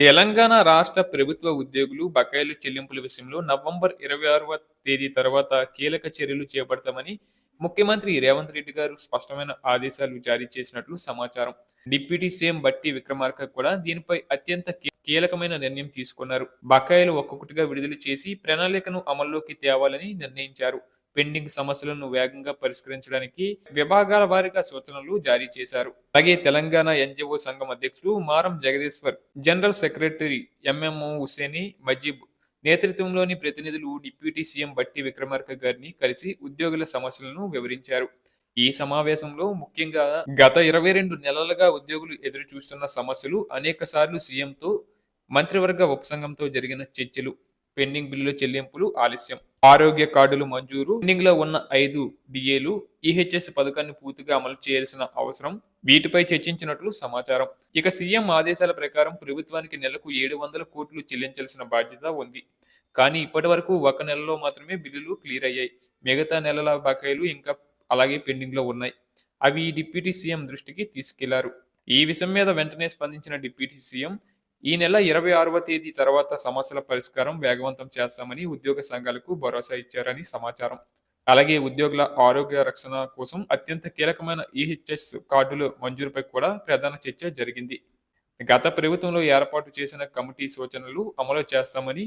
తెలంగాణ రాష్ట్ర ప్రభుత్వ ఉద్యోగులు బకాయిలు చెల్లింపుల విషయంలో నవంబర్ ఇరవై ఆరవ తేదీ తర్వాత కీలక చర్యలు చేపడతామని ముఖ్యమంత్రి రేవంత్ రెడ్డి గారు స్పష్టమైన ఆదేశాలు జారీ చేసినట్లు సమాచారం. డిప్యూటీ సీఎం బట్టి విక్రమార్క కూడా దీనిపై అత్యంత కీ- కీలకమైన నిర్ణయం తీసుకున్నారు. బకాయిలు ఒక్కొక్కటిగా విడుదల చేసి ప్రణాళికను అమల్లోకి తేవాలని నిర్ణయించారు. పెండింగ్ సమస్యలను వేగంగా పరిష్కరించడానికి విభాగాల వారీగా సూచనలు జారీ చేశారు. అలాగే తెలంగాణ ఎన్జిఓ సంఘం అధ్యక్షులు Maram Jagadishwar general secretary MMO Husseini Mujeeb నేతృత్వంలోని ప్రతినిధులు డిప్యూటీ సీఎం బట్టి విక్రమార్క గారిని కలిసి ఉద్యోగుల సమస్యలను వివరించారు. ఈ సమావేశంలో ముఖ్యంగా గత ఇరవై రెండు నెలలుగా ఉద్యోగులు ఎదురు చూస్తున్న సమస్యలు అనేక సార్లు సీఎంతో మంత్రివర్గ ఉపసంఘంతో జరిగిన చర్చలు. పెండింగ్ బిల్లుల చెల్లింపులు ఆలస్యం. ఆరోగ్య కార్డులు మంజూరు. పెండింగ్లో ఉన్న ఐదు డిఏలు ఈహెచ్ఎస్ పథకాన్ని పూర్తిగా అమలు చేయాల్సిన అవసరం. వీటిపై చర్చించినట్లు సమాచారం. ఇక సీఎం ఆదేశాల ప్రకారం ప్రభుత్వానికి నెలకు ఏడు వందల కోట్లు చెల్లించాల్సిన బాధ్యత ఉంది. కానీ ఇప్పటి వరకు ఒక నెలలో మాత్రమే బిల్లులు క్లియర్ అయ్యాయి. మిగతా నెలల బకాయిలు ఇంకా అలాగే పెండింగ్లో ఉన్నాయి. అవి డిప్యూటీ సీఎం దృష్టికి తీసుకెళ్ళారు. ఈ విషయం మీద వెంటనే స్పందించిన డిప్యూటీ సీఎం ఈ నెల ఇరవై ఆరవ తేదీ తర్వాత సమస్యల పరిష్కారం వేగవంతం చేస్తామని ఉద్యోగ సంఘాలకు భరోసా ఇచ్చారని సమాచారం. అలాగే ఉద్యోగుల ఆరోగ్య రక్షణ కోసం అత్యంత కీలకమైన ఈహెచ్ఎస్ కార్డులు మంజూరుపై కూడా ప్రధాన చర్చ జరిగింది. గత ప్రభుత్వంలో ఏర్పాటు చేసిన కమిటీ సూచనలు అమలు చేస్తామని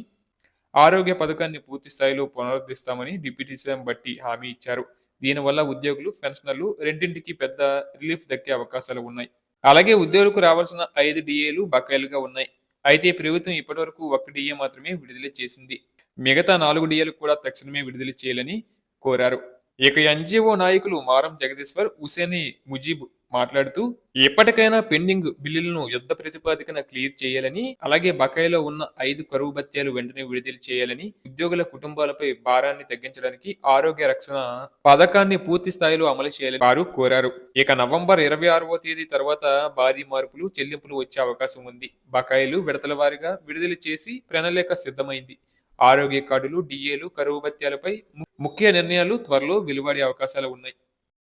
ఆరోగ్య పథకాన్ని పూర్తి స్థాయిలో పునరుద్ధరిస్తామని డిప్యూటీ సీఎం బట్టి హామీ ఇచ్చారు. దీనివల్ల ఉద్యోగులు పెన్షనర్లు రెండింటికి పెద్ద రిలీఫ్ దక్కే అవకాశాలు ఉన్నాయి. అలాగే ఉద్యోగులకు రావాల్సిన ఐదు డిఏలు బకాయిలుగా ఉన్నాయి. అయితే ప్రభుత్వం ఇప్పటివరకు ఒక్క డిఏ మాత్రమే విడుదల చేసింది. మిగతా నాలుగు డిఏలు కూడా తక్షణమే విడుదల చేయాలని కోరారు. ఇక ఎన్జిఓ నాయకులు మారం జగదీశ్వర్ హుసేని ముజీబ్ మాట్లాడుతూ ఎప్పటికైనా పెండింగ్ బిల్లులను యుద్ధ ప్రతిపాదికన క్లియర్ చేయాలని అలాగే బకాయిలో ఉన్న ఐదు కరువు భత్యాలు వెంటనే విడుదల చేయాలని ఉద్యోగుల కుటుంబాలపై భారాన్ని తగ్గించడానికి ఆరోగ్య రక్షణ పథకాన్ని పూర్తి స్థాయిలో అమలు చేయాలని వారు కోరారు. ఇక నవంబర్ ఇరవై ఆరవ తేదీ తర్వాత భారీ మార్పులు చెల్లింపులు వచ్చే అవకాశం ఉంది. బకాయిలు విడతల వారీగా విడుదల చేసి ప్రణాళిక సిద్ధమైంది. ఆరోగ్య కార్డులు డిఏలు కరువు భత్యాలపై ము- ముఖ్య నిర్ణయాలు త్వరలో వెలువడే అవకాశాలు ఉన్నాయి.